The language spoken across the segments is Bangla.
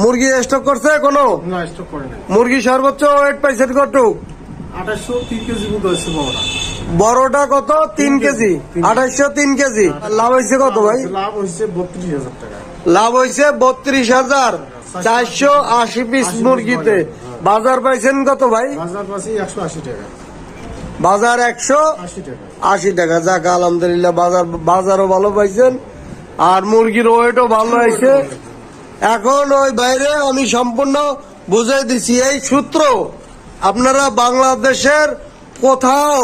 মুরগি স্টক করছে কোনো না স্টক করে মুরগি সর্বোচ্চ ওয়েট পাইছেন কত? আঠাশশো তিন কেজি মতো হয়েছে বড়টা। বড়টা কত? তিন কেজি। আঠাইশো তিন কেজি। লাভ হয়েছে কত ভাই? লাভ বত্রিশ হাজার টাকা। লাভ বত্রিশ হাজার। চারশো আশি পিস মুরগিতে। বাজার পাইছেন কত ভাই? বাজার একশো আশি টাকা। বাজার একশো আশি টাকা। যাক আলহামদুলিল্লাহ বাজার বাজারও ভালো পাইছেন। আর মুরগির ওয়েটও ভালো হয়েছে। এখন ওই বাইরে আমি সম্পূর্ণ বুঝাই দিছি। এই সূত্র আপনারা বাংলাদেশের কোথাও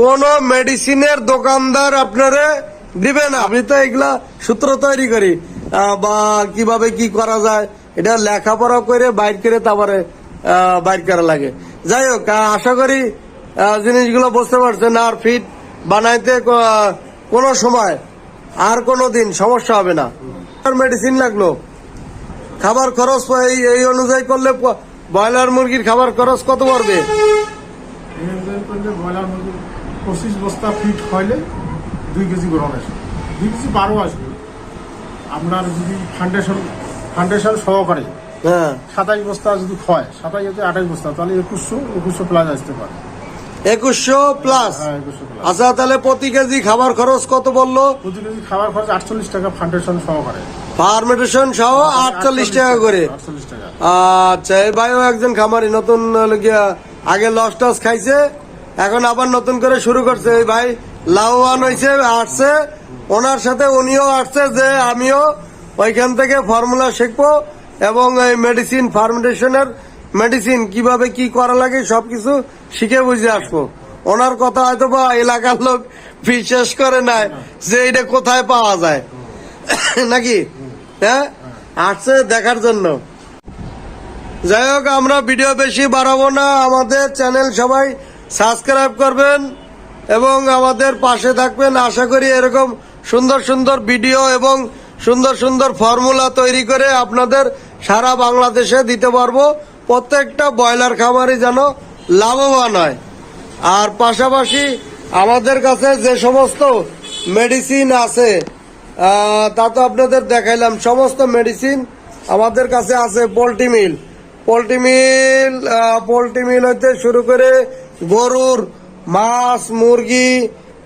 কোন মেডিসিনের দোকানদার আপনারে দিবে না। আমি তো এগুলা সূত্র তৈরি করি বা কীভাবে কি করা যায়, এটা লেখাপড়া করে বাইর করে তারপরে বাইর করা লাগে। যাই হোক আশা করি জিনিসগুলো বুঝতে পারছেন আর ফিট বানাইতে কোনো সময় আর কোনো দিন সমস্যা হবে না। মেডিসিন লাগল। খাবার খরচ এই এই অনুযায়ী করলে ব্রয়লার মুরগির খাবার খরচ কত পড়বে? এই অনুযায়ী করলে ব্রয়লার মুরগি পঁচিশ বস্তা ফিট হইলে দুই কেজি গ্রহণ আসবে। দুই কেজি বারো আসবে। আপনার যদি ফাউন্ডেশন ফাউন্ডেশন সহকারে হ্যাঁ। সাতাশ বস্তা যদি হয় সাতাশ যদি আঠাশ বস্তা তাহলে একুশশো একুশশো প্লাস আসতে পারে। একুশশো প্লাস হ্যাঁ আচ্ছা তাহলে প্রতি কেজি খাবার খরচ কত বলল? প্রতি কেজি খাবার খরচ আটচল্লিশ টাকা ফাউন্ডেশন সহকারে ফার্মেটেশন সহ আটচল্লিশ টাকা করে। আচ্ছা এই ভাইও একজন খামারি নতুন আগে লস টস খাইছে এখন আবার নতুন করে শুরু করছে। এই ভাই লাভবান হয়েছে আসছে। ওনার সাথে উনিও আসছে যে আমিও ওইখান থেকে ফর্মুলা শিখব এবং এই মেডিসিন ফার্মেন্টেশনের মেডিসিন, কীভাবে কি করা লাগে সবকিছু শিখে বুঝে আসব। ওনার কথা হয়তো বা এলাকার লোক বিশ্বাস করে না যে এটা কোথায় পাওয়া যায়। নাকি? হ্যাঁ? আসছে দেখার জন্য। যাই হোক, আমরা ভিডিও বেশি বাড়াবো না। আমাদের চ্যানেল সবাই সাবস্ক্রাইব করবেন এবং আমাদের পাশে থাকবেন। আশা করি এরকম সুন্দর সুন্দর ভিডিও এবং সুন্দর সুন্দর ফর্মুলা তৈরি করে আপনাদের সারা বাংলাদেশে দিতে পারব। প্রত্যেকটা ব্রয়লার খামারই যেন লাভবান হয়। আর পাশাপাশি আমাদের কাছে যে সমস্ত মেডিসিন আছে তা তো আপনাদের দেখাইলাম, সমস্ত মেডিসিন আমাদের কাছে আছে poultry meal. Poultry meal poultry meal হইতে শুরু করে গরুর মাছ, মুরগি,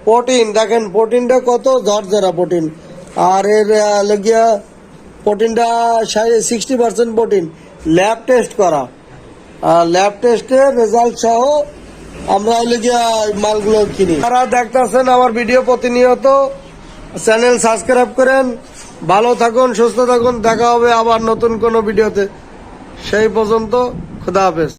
প্রোটিন, দেখেন প্রোটিনটা কত ঝরঝরা প্রোটিন। আর এর লগিয়া প্রোটিনটা sixty percent protein. Lab test করা। ল্যাব টেস্টের রেজাল্ট সহ আমরা হলে মালগুলো কিনি। তারা দেখতেছেন আমার ভিডিও প্রতিনিয়ত। চ্যানেল সাবস্ক্রাইব করেন। ভালো থাকুন, সুস্থ থাকুন। দেখা হবে আবার নতুন কোনো ভিডিওতে সেই পর্যন্ত খুদা হাফেজ।